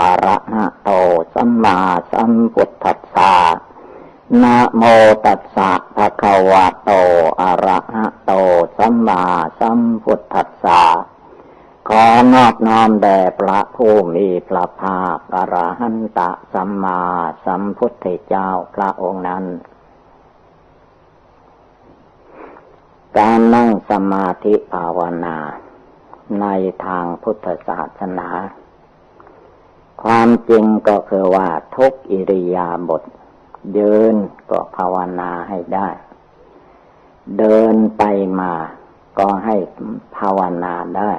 อะระหะโตสัมมาสัมพุทธัสสะนะโมตัสสะภะคะวะโตอะระหะโตสัมมาสัมพุทธัสสะขอนอบน้อมแด่พระผู้มีพระภาคอรหันตะสัมมาสัมพุทธเจ้าพระองค์นั้น การนั่งสมาธิภาวนาในทางพุทธศาสนา ความจริงก็คือว่าทุกอิริยาบถยืนก็ภาวนาให้ได้ เดินไปมาก็ให้ภาวนาได้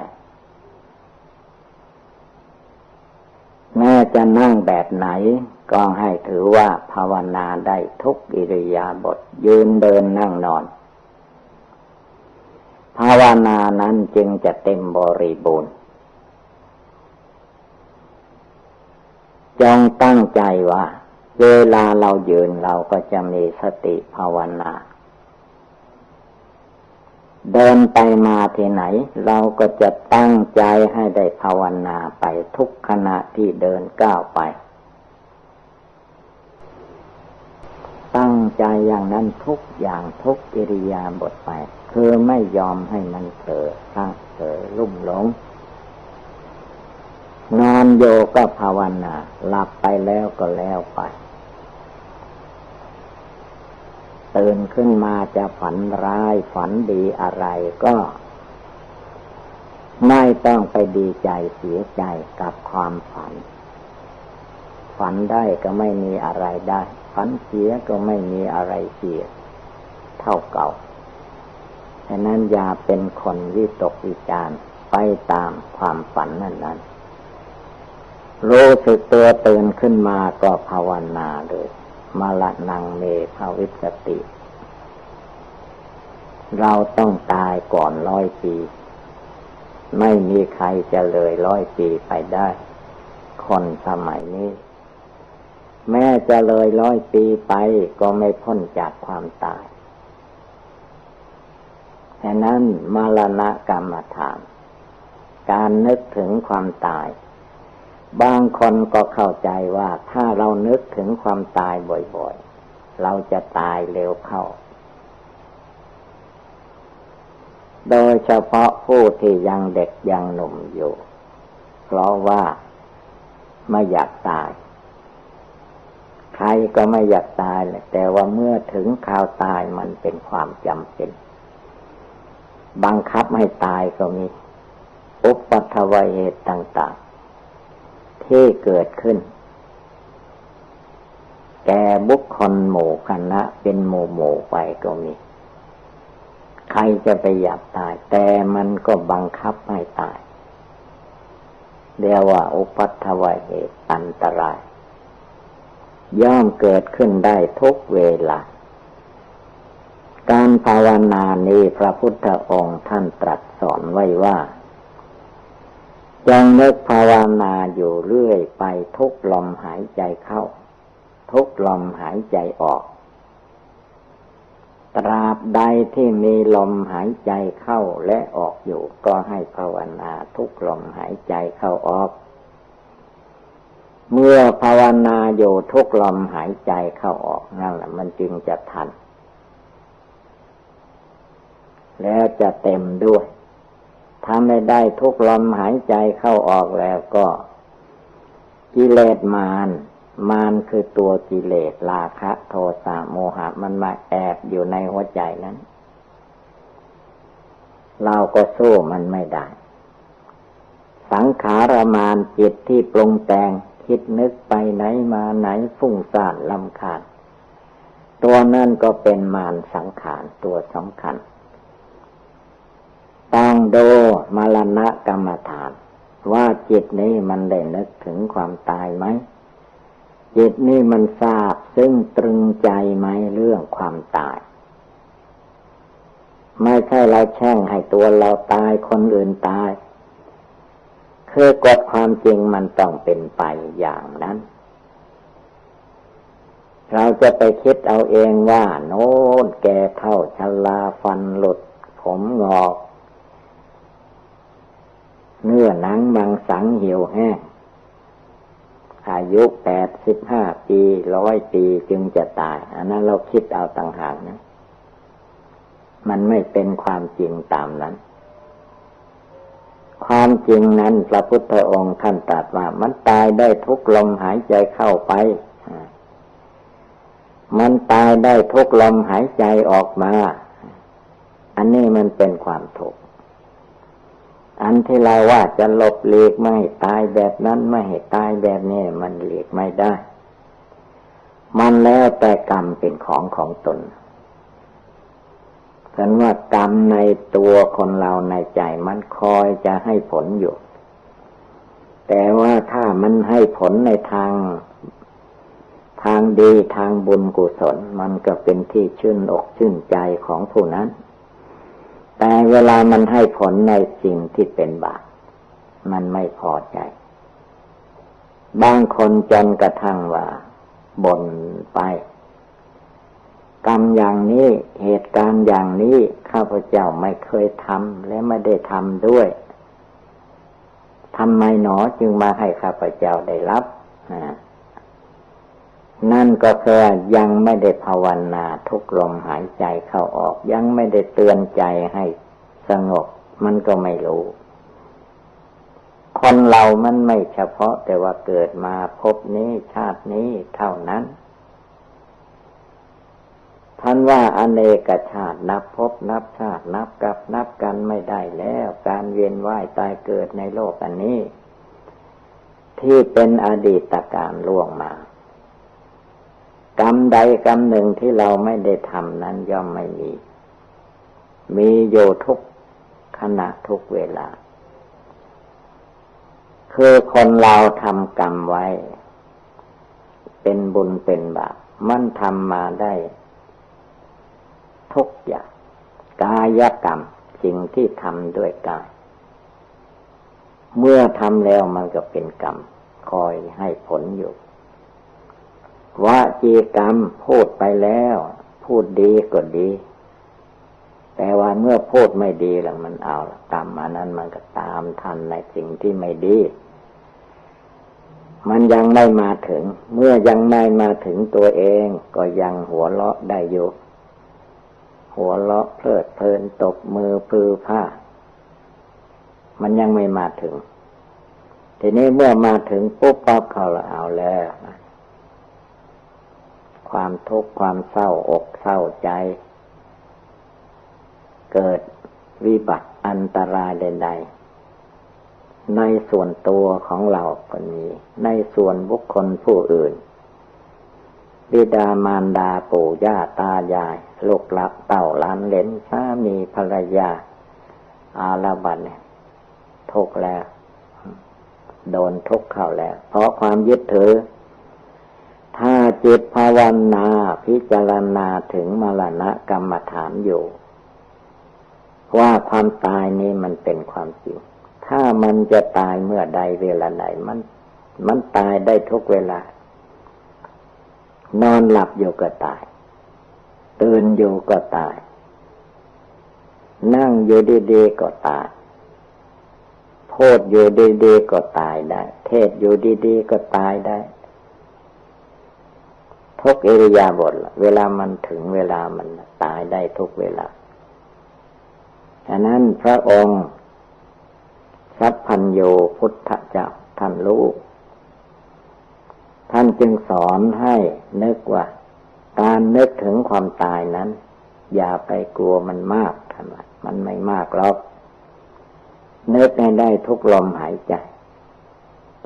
แม้จะนั่งแบบไหน ก็ให้ถือว่าภาวนาได้ทุกอิริยาบถยืนเดินนั่งนอน ภาวนานั้นจึงจะเต็มบริบูรณ์ จงตั้งใจว่า เวลาเรายืนเราก็จะมีสติภาวนา เดินไปมาที่ไหน เราก็จะตั้งใจให้ได้ภาวนาไปทุกขณะที่เดินก้าวไป ตั้งใจอย่างนั้นทุกอย่างทุกอิริยาบถไป คือไม่ยอมให้มันเผลอพลาดเผลอลุ่มหลง นอนโยก็ภาวนา หลับไปแล้วก็แล้วไป ตื่นขึ้นมาจะฝันร้ายฝันดีอะไรก็ ไม่ต้องไปดีใจเสียใจกับความฝัน ฝันได้ก็ไม่มีอะไรได้ ฝันเสียก็ไม่มีอะไรเสีย เท่าเก่าฉะนั้นอย่าเป็นคนวิตกวิจารไปตามความฝันนั้นนั้น รู้สึกตัวตื่นขึ้นมาก็ภาวนาเลยมาละนังเมภาวิสติ เราต้องตายก่อนร้อยปี ไม่มีใครจะเลยร้อยปีไปได้ คนสมัยนี้ แม้จะเลยร้อยปีไปก็ไม่พ้นจากความตายฉะนั้นมรณะกรรมฐาน การนึกถึงความตาย บางคนก็เข้าใจว่าถ้าเรานึกถึงความตายบ่อยๆ เราจะตายเร็วเข้า โดยเฉพาะผู้ที่ยังเด็กยังหนุ่มอยู่ เพราะว่าไม่อยากตาย ใครก็ไม่อยากตายเลยแต่ว่าเมื่อถึงข่าวตายมันเป็นความจำเป็น บังคับให้ตายก็มี อุปัตวเหตุต่าง ที่เกิดขึ้น แก่บุคคลหมู่คณะเป็นหมู่หมู่ไปก็มี ใครจะไปอยากตาย แต่มันก็บังคับให้ตายเรียกว่าอุปัตถวเหตุอันตราย ย่อมเกิดขึ้นได้ทุกเวลา การภาวนานี้พระพุทธองค์ท่านตรัสสอนไว้ว่า จงนึกภาวนาอยู่เรื่อยไปทุกลมหายใจเข้า ทุกลมหายใจออก ตราบใดที่มีลมหายใจเข้าและออกอยู่ก็ให้ภาวนาทุกลมหายใจเข้าออก เมื่อภาวนาอยู่ทุกลมหายใจเข้าออกนั่นแหละมันจึงจะทัน แล้วจะเต็มด้วย ถ้าไม่ได้ทุกลมหายใจเข้าออกแล้วก็ กิเลสมารมารคือตัวกิเลสราคะ โทสะโมหะ มันมาแอบอยู่ในหัวใจนั้น เราก็สู้มันไม่ได้ สังขารมานจิตที่ปรุงแต่งคิดนึกไปไหนมาไหนฟุ้งซ่านลำคาญตัวนั่นก็เป็นมารสังขารตัวสำคัญ ดูมรณะกรรมฐาน ว่าจิตนี้มันได้นึกถึงความตายไหม จิตนี้มันทราบซึ่งตรึงใจไหมเรื่องความตาย ไม่ใช่เราแช่งให้ตัวเราตายคนอื่นตาย คือกฎความจริงมันต้องเป็นไปอย่างนั้นเราจะไปคิดเอาเองว่า โน้นแก่เท่าชลาฟันหลุด ผมงอก เนื้อหนังมังสังเหี่ยวแห้ง อายุแปดสิบห้าปีร้อยปีจึงจะตาย อันนั้นเราคิดเอาต่างหากนะ มันไม่เป็นความจริงตามนั้น ความจริงนั้นพระพุทธองค์ท่านตรัสว่า มันตายได้ทุกลมหายใจเข้าไปมันตายได้ทุกลมหายใจออกมา อันนี้มันเป็นความถูก อันที่เราว่าจะหลบเลีกไม่ตายแบบนั้นไม่ให้ตายแบบนี้มันเลีกไม่ได้ มันแล้วแต่กรรมเป็นของของตนฉันว่ากรรมในตัวคนเราในใจมันคอยจะให้ผลอยู่ แต่ว่าถ้ามันให้ผลในทาง ทางดีทางบุญกุศล มันก็เป็นที่ชื่นอกชื่นใจของผู้นั้น แต่เวลามันให้ผลในสิ่งที่เป็นบาปมันไม่พอใจ บางคนจนกระทั่งว่าบ่นไป กรรมอย่างนี้เหตุการณ์อย่างนี้ข้าพเจ้าไม่เคยทำและไม่ได้ทำด้วยทำไมหนอจึงมาให้ข้าพเจ้าได้รับ นั่นก็แค่ยังไม่ได้ภาวนาทุกลมหายใจเข้าออก ยังไม่ได้เตือนใจให้สงบ มันก็ไม่รู้ คนเรามันไม่เฉพาะแต่ว่าเกิดมาพบนี้ชาตินี้เท่านั้นท่านว่าอเนกชาตินับพบนับชาตินับกับนับกันไม่ได้แล้ว การเวียนว่ายตายเกิดในโลกอันนี้ ที่เป็นอดีตการล่วงมา กรรมใดกรรมหนึ่งที่เราไม่ได้ทำนั้นย่อมไม่มี มีโยทุกขณะทุกเวลา คือคนเราทำกรรมไว้ เป็นบุญเป็นบาปมันทำมาได้ ทุกอย่างกายกรรมสิ่งที่ทำด้วยกาย เมื่อทำแล้วมันก็เป็นกรรม คอยให้ผลอยู่ วาจีกรรมพูดไปแล้ว พูดดีก็ดี แต่ว่าเมื่อพูดไม่ดีแล้วมันเอากรรมอันนั้นมันก็ตามทันในสิ่งที่ไม่ดี มันยังไม่มาถึง เมื่อยังไม่มาถึงตัวเอง ก็ยังหัวเราะได้อยู่หัวเราะเพลิดเพลินตบมือพือผ้า มันยังไม่มาถึง ทีนี้เมื่อมาถึงปุ๊บปั๊บเขาละเอาแล้ว ความทุกข์ความเศร้าอกเศร้าใจ เกิดวิบัติอันตรายใดๆในส่วนตัวของเราคนนี้ในส่วนบุคคลผู้อื่น บิดามารดาปู่ย่าตายายลูกหละเต่าล้านเลนสามีภรรยา อาลาบันทุกแล้ว โดนทุกเข้าแล้ว เพราะความยึดถือ ถ้าจิตภาวนาพิจารณาถึงมรณะกรรมฐานอยู่ ว่าความตายนี้มันเป็นความจริง ถ้ามันจะตายเมื่อใดเวลาใดมัน มันตายได้ทุกเวลา นอนหลับอยู่ก็ตาย ตื่นอยู่ก็ตาย นั่งอยู่ดีๆก็ตายพูดอยู่ดีๆก็ตายได้ เทศอยู่ดีๆก็ตายได้ ทุกอิริยาบถเวลามันถึงเวลามันตายได้ทุกเวลาฉะนั้นพระองค์สัพพัญโยพุทธเจ้าท่านรู้ ท่านจึงสอนให้นึกว่า การนึกถึงความตายนั้น อย่าไปกลัวมันมากทำไมมันไม่มากหรอกนึกให้ได้ทุกลมหายใจ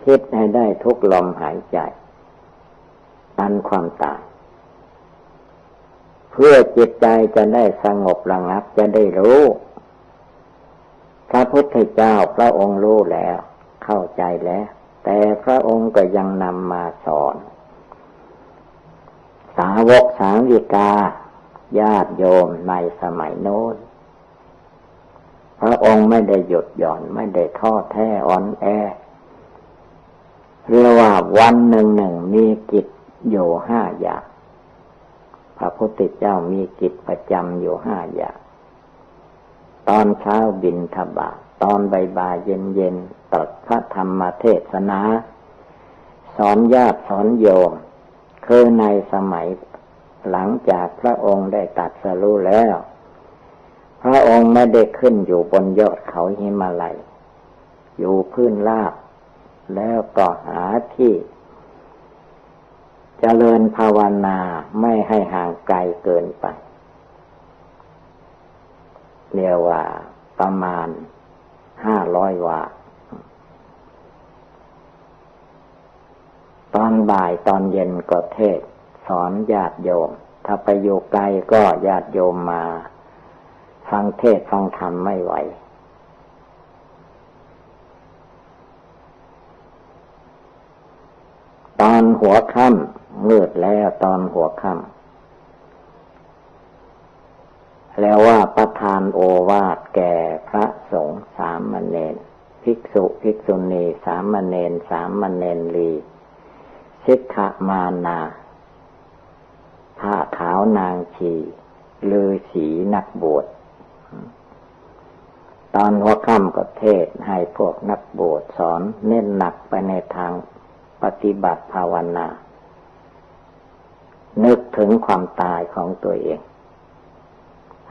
คิดให้ได้ทุกลมหายใจ อันความตาย เพื่อจิตใจจะได้สงบระงับจะได้รู้ พระพุทธเจ้าพระองค์รู้แล้ว เข้าใจแล้ว แต่พระองค์ก็ยังนำมาสอน สาวกสาวิกา ญาติโยมในสมัยโน้นพระองค์ไม่ได้หยุดหย่อนไม่ได้ท้อแท้อ่อนแอเรียกว่าวันหนึ่งหนึ่งมีกิจ อยู่ห้าอย่าง พระพุทธเจ้ามีกิจประจำอยู่ห้าอย่าง ตอนเช้าบินทบาทตอนบ่ายเย็นเย็นตรัสพระธรรมเทศนา สอนญาติสอนโยมคือในสมัยหลังจากพระองค์ได้ตัดสรู้แล้ว พระองค์ไม่ได้ขึ้นอยู่บนยอดเขาหิมาลัย อยู่พื้นลาบ แล้วก็หาที่ เจริญภาวนาไม่ให้ห่างไกลเกินไป เรียกว่าประมาณห้าร้อยวาตอนบ่ายตอนเย็นก็เทศ สอนญาติโยม ถ้าไปอยู่ไกลก็ญาติโยมมา ฟังเทศฟังธรรมไม่ไหว ตอนหัวค่ำมืดแล้วตอนหัวค่ำแล้วว่าประทานโอวาทแก่พระสงฆ์สามเณรภิกษุภิกษุณีสามเณรสามเณรลีสิกขมานาผ้าขาวนางชีลือสีนักบวชตอนหัวค่ำก็เทศให้พวกนักบวชสอนเน้นหนักไปในทาง ปฏิบัติภาวนา นึกถึงความตายของตัวเอง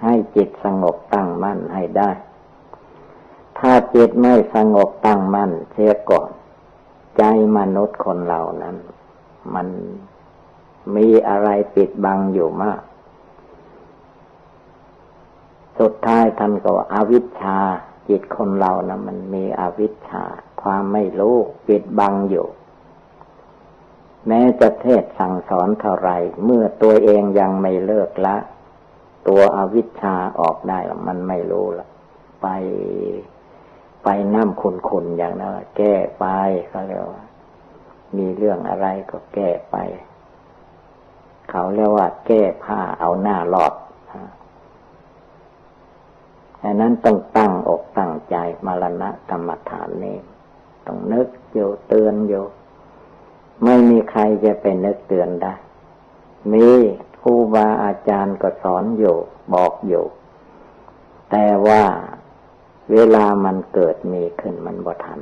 ให้จิตสงบตั้งมั่นให้ได้ ถ้าจิตไม่สงบตั้งมั่นเสียก่อน ใจมนุษย์คนเหล่านั้น มันมีอะไรปิดบังอยู่มาก สุดท้ายท่านก็อวิชชาจิตคนเรานะมันมีอวิชชา ความไม่รู้ปิดบังอยู่ แม้จะเทศสั่งสอนเท่าไรเมื่อตัวเองยังไม่เลิกละ ตัวอวิชชาออกได้มันไม่รู้ละไปไปน้ำขุนๆอย่างนั้นแก้ไปเขาเรียกว่า มีเรื่องอะไรก็แก้ไป เขาเรียกว่า แก้ผ้าเอาหน้าหลอดดังนั้นต้องตั้งอกตั้งใจมรณะกรรมฐานนี้ต้องนึกอยู่เตือนอยู่ ไม่มีใครจะไปนึกเตือนได้ มีครูบาอาจารย์ก็สอนอยู่บอกอยู่ แต่ว่าเวลามันเกิดมีขึ้นมันบ่ทัน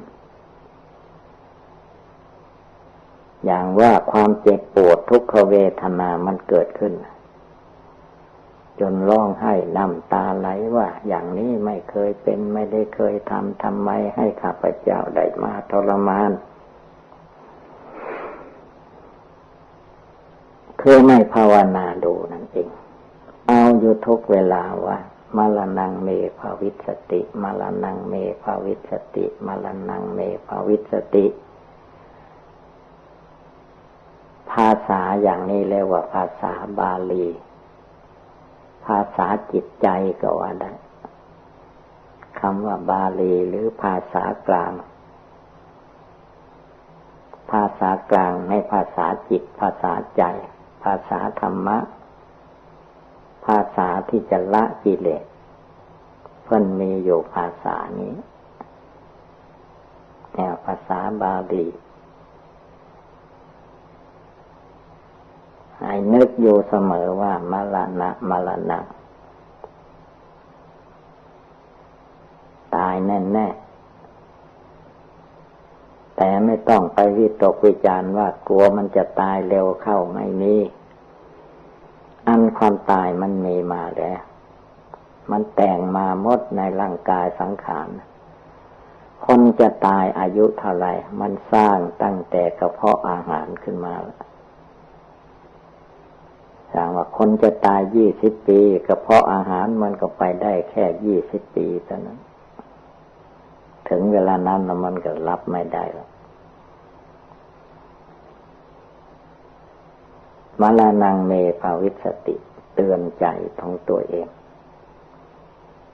อย่างว่าความเจ็บปวดทุกขเวทนามันเกิดขึ้น จนร้องไห้น้ำตาไหลว่า อย่างนี้ไม่เคยเป็นไม่ได้เคยทำทำไมให้ข้าพเจ้าได้มาทรมาน คือไม่ภาวนาดูนั่นเอง เอาอยู่ทุกเวลาว่ามาลนังเมภาวิสติ มาลนังเมภาวิสติ มาลนังเมภาวิสติ ภาษาอย่างนี้เรียกว่าภาษาบาลี ภาษาจิตใจก็ว่าได้คำว่าบาลีหรือภาษากลาง ภาษากลางในภาษาจิตภาษาใจ ภาษาธรรมะ ภาษาที่จะละกิเลสเพิ่นมีอยู่ภาษานี้แนวภาษาบาลีให้นึกอยู่เสมอว่ามรณะมรณะ ตายแน่แน่ แต่ไม่ต้องไปวิตกวิจารว่ากลัวมันจะตายเร็วเข้าไม่มีอันความตายมันมีมาแล้ว มันแต่งมาหมดในร่างกายสังขาร คนจะตายอายุเท่าไหร่ มันสร้างตั้งแต่กระเพาะอาหารขึ้นมาแล้วอย่างว่าคนจะตายยี่สิบปีกระเพาะอาหารมันก็ไปได้แค่ยี่สิบปีเท่านั้น ถึงเวลานั้นมันก็รับไม่ได้แล้วมาลานังเมภาวิสติเตือนใจของตัวเอง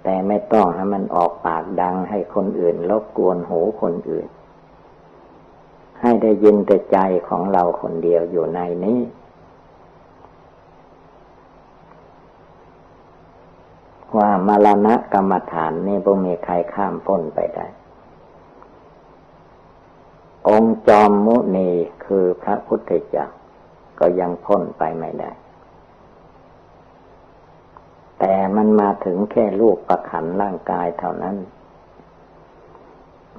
แต่ไม่ต้องให้มันออกปากดังให้คนอื่นรบกวนหูคนอื่น ให้ได้ยินแต่ใจของเราคนเดียวอยู่ในนี้ ว่ามรณะกรรมฐานนี่บ่มีใครข้ามพ้นไปได้ องค์จอมมุนีคือพระพุทธเจ้าก็ยังพ้นไปไม่ได้ แต่มันมาถึงแค่ลูกประขันร่างกายเท่านั้น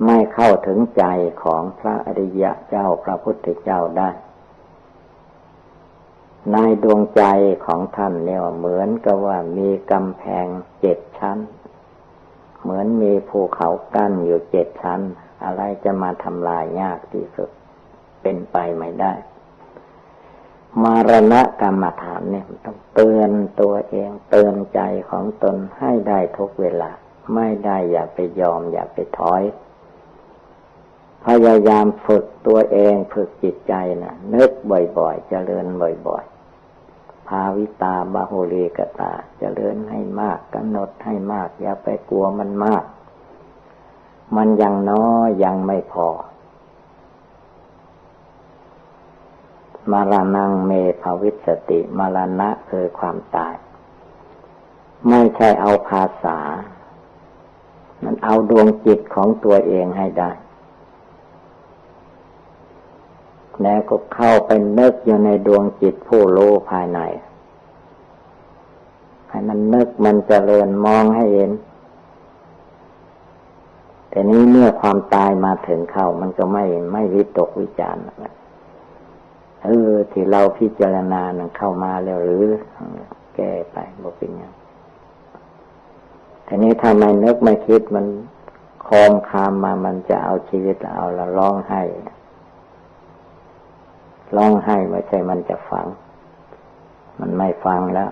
ไม่เข้าถึงใจของพระอริยะเจ้าพระพุทธเจ้าได้ ในดวงใจของท่านเนี่ยเหมือนกับว่ามีกำแพงเจ็ดชั้น เหมือนมีภูเขากั้นอยู่เจ็ดชั้น อะไรจะมาทำลายยากที่สุด เป็นไปไม่ได้ มารณะกรรมฐานเนี่ยต้องเตือนตัวเองเตือนใจของตนให้ได้ทุกเวลา ไม่ได้อย่าไปยอมอย่าไปถอย พยายามฝึกตัวเองฝึกจิตใจนะนึกบ่อยๆเจริญบ่อยๆภาวิตาบาโหรีกตาเจริญให้มากกำหนดให้มาก อย่าไปกลัวมันมาก มันยังน้อยยังไม่พอ มารานังเมภาวิสติ มารณะคือความตาย ไม่ใช่เอาภาษา มันเอาดวงจิตของตัวเองให้ได้ แล้วก็เข้าไปนึกอยู่ในดวงจิตผู้รู้ภายใน ให้มันนึกมันจเจริญมองให้เห็น แต่นี้เมื่อความตายมาถึงเข้ามันก็ไม่ไม่วิตกวิจารณ์เออที่เราพิจารณานั้นเข้ามาแล้วหรือ แก้ไปบอกเป็นยังทีนี้ถ้าไมนึกไม่คิดมันคอมคามมามันจะเอาชีวิตเอาละร้องไห้ร้องไห้ไม่ใช่มันจะฟัง มันไม่ฟังแล้ว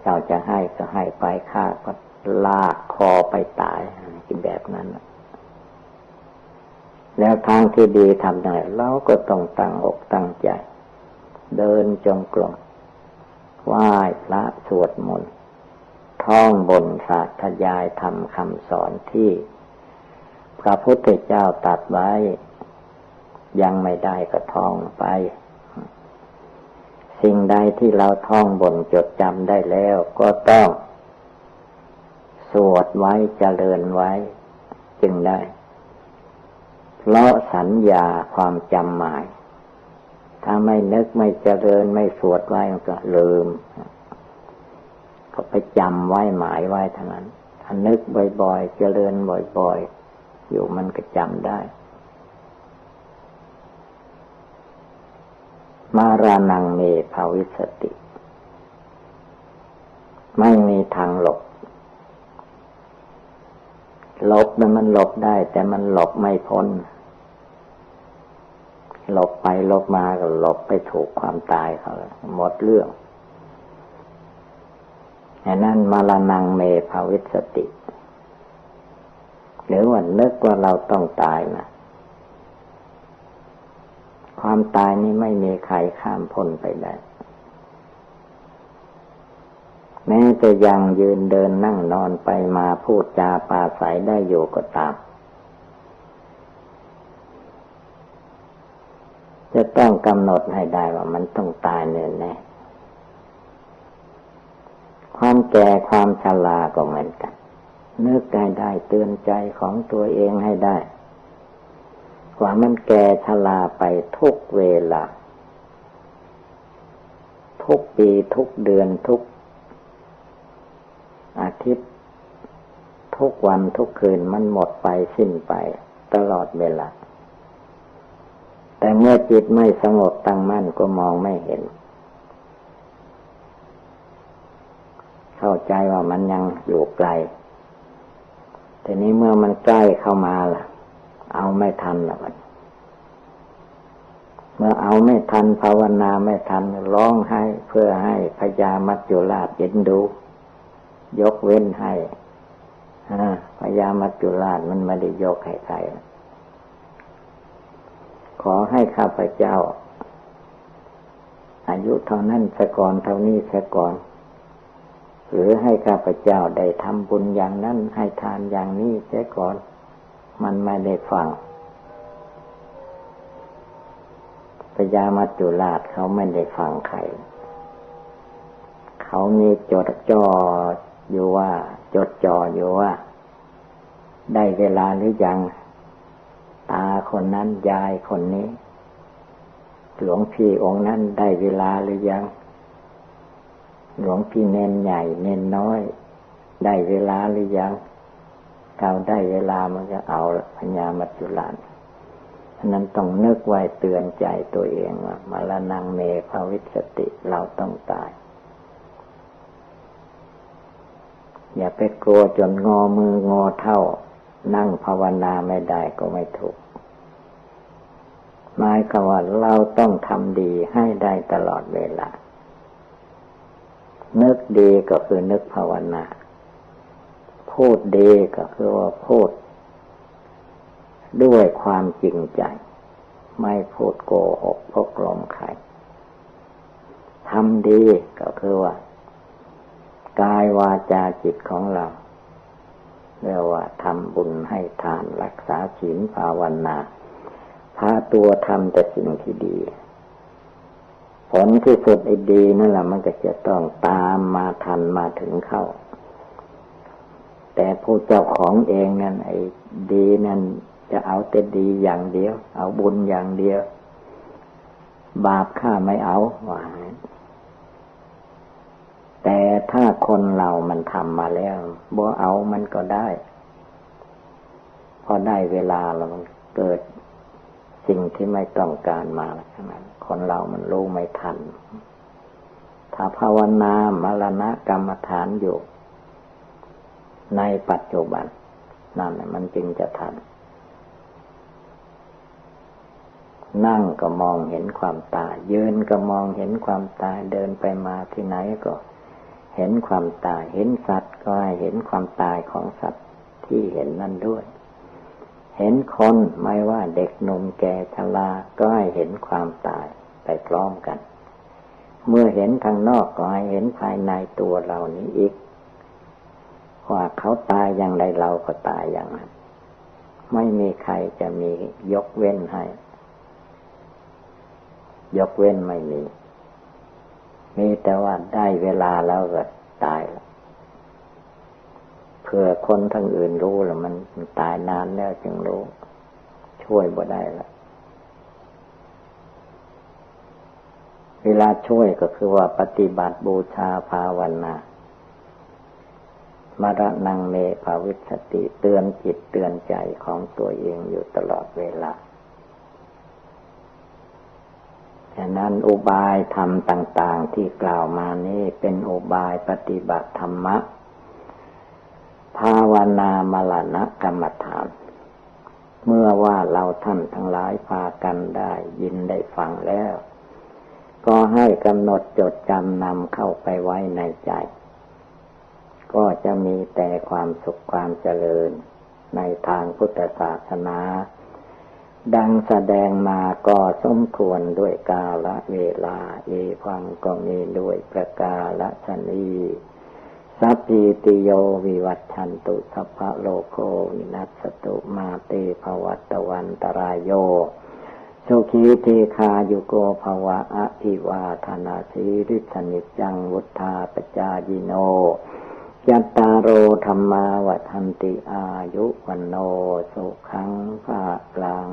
เจ้าจะให้ก็ให้ไปข้าก็ ลากคอไปตายกินแบบนั้น แล้วทางที่ดีทำยังไงเราก็ต้องตั้งอกตั้งใจ เดินจงกรมไหว้พระสวดมนต์ท่องบนสาธยายทำคำสอนที่พระพุทธเจ้าตัดไว้ ยังไม่ได้ก็ท่องไป สิ่งใดที่เราท่องบนจดจำได้แล้วก็ต้อง สวดไว้เจริญไว้ จึงได้ เพราะสัญญาความจำหมาย ถ้าไม่นึกไม่เจริญไม่สวดไว้มันก็ลืมก็ไปจำไว้หมายไว้เท่านั้น ถ้านึกบ่อยๆเจริญบ่อยๆ อยู่มันก็จำได้ มารานังเมภาวิสติ ไม่มีทางหลบ หลบมันมันหลบได้ แต่มันหลบไม่พ้นหลบไปหลบมาก็หลบไปถูกความตายเขาหมดเรื่องอันนั้นมาลานังเมภาวิสติ หรือว่านึกว่าเราต้องตายนะความตายนี้ไม่มีใครข้ามพ้นไปได้ แม้จะยังยืนเดินนั่งนอนไปมาพูดจาปาศัยได้อยู่ก็ตาม จะต้องกำหนดให้ได้ว่ามันต้องตายแน่แน่ความแก่ความชราก็เหมือนกันนึกได้ได้เตือนใจของตัวเองให้ได้ ว่ามันแก่ชราไปทุกเวลา ทุกปีทุกเดือนทุก อาทิตย์ ทุกวันทุกคืนมันหมดไปสิ้นไป ตลอดเวลา แต่เมื่อจิตไม่สงบตั้งมั่นก็มองไม่เห็น เข้าใจว่ามันยังอยู่ไกลแต่นี้เมื่อมันใกล้เข้ามาล่ะ เอาไม่ทันละมันเมื่อเอาไม่ทันภาวนาไม่ทันร้องให้เพื่อให้พญามัจจุราชเห็นดู ยกเว้นให้พญามัจจุราชมันไม่ได้ยกให้ใคร ขอให้ข้าพเจ้า อายุเท่านั้นสะก่อนเท่านี้สะก่อน หรือให้ข้าพเจ้าได้ทำบุญอย่างนั้น ให้ทานอย่างนี้เสียก่อน มันไม่ได้ฟังพญามัจจุราชเขาไม่ได้ฟังใคร เขามีจดจ่อ อยู่ว่า จดจ่ออยู่ว่า ได้เวลาหรือยัง ตาคนนั้นยายคนนี้ หลวงพี่องค์นั้นได้เวลาหรือยัง หลวงพี่เน้นใหญ่เน้นน้อย ได้เวลาหรือยังเขาได้เวลามันก็เอาพญามัจจุราชฉะนั้นต้องนึกไว้เตือนใจตัวเองว่ามรณงเมภาวิสติเราต้องตาย อย่าไปกลัวจนงอมืองอเท่า นั่งภาวนาไม่ได้ก็ไม่ถูกหมายความว่าเราต้องทำดีให้ได้ตลอดเวลา นึกดีก็คือนึกภาวนา พูดดีก็คือว่าพูด ด้วยความจริงใจ ไม่พูดโกหกพกลมใครทำดีก็คือว่า วาจาจิตของเราเรียกว่าทำบุญให้ทานรักษาศีลภาวนาพาตัวทำแต่สิ่งที่ดี ผลที่สุดไอ้ดีนั่นแหละมันก็จะต้องตามมาทันมาถึงเข้า แต่ผู้เจ้าของเองนั่นไอ้ดีนั่นจะเอาแต่ดีอย่างเดียว เอาบุญอย่างเดียว บาปข้าไม่เอาว่า แต่ถ้าคนเรามันทำมาแล้วบ่เอามันก็ได้ พอได้เวลาแล้วมันเกิดสิ่งที่ไม่ต้องการมาใช่ไหมคนเรามันรู้ไม่ทัน ถ้าภาวนามรณะกรรมฐานอยู่ ในปัจจุบันนั่นมันจึงจะทัน นั่งก็มองเห็นความตายยืนก็มองเห็นความตายเดินไปมาที่ไหนก็ เห็นความตาย เห็นสัตว์ก็ให้เห็นความตายของสัตว์ที่เห็นนั่นด้วย เห็นคนไม่ว่าเด็กหนุ่มแก่ชราก็ให้เห็นความตายไปพร้อมกัน เมื่อเห็นทางนอกก็ให้เห็นภายในตัวเรานี้อีก ว่าเขาตายอย่างไรเราก็ตายอย่างนั้น ไม่มีใครจะมียกเว้นให้ ยกเว้นไม่มี มีแต่ว่าได้เวลาแล้วก็ตายแล้วเผื่อคนทั้งอื่นรู้แล้วมันตายนานแล้วจึงรู้ ช่วยบ่ได้ละเวลาช่วยก็คือว่าปฏิบัติบูชาภาวนา มรณงเมภาวิสติเตือนจิตเตือนใจของตัวเองอยู่ตลอดเวลา ฉะนั้นอุบายธรรมต่าง ๆ ที่กล่าวมานี้เป็นอุบายปฏิบัติธรรมะ ภาวนามลณะกรรมฐาน เมื่อว่าเราท่านทั้งหลายพากันได้ยินได้ฟังแล้ว ก็ให้กำหนดจดจำนำเข้าไปไว้ในใจ ก็จะมีแต่ความสุขความเจริญในทางพุทธศาสนา ดังแสดงมาก็สมควรด้วยกาละเวลา เอพังก็มีด้วยประกาละชนีสัพพิติโยวิวัตชันตุสัพพะโลโควินัสตุมาเตภวัตวันตรายโยสุขีเทคายุโกภวะอภิวาธนาสีริสนิจังวุธาปจายิโน ยัตตาโรธรรมาวัฒนติอายุวันโนสุขังภาลัง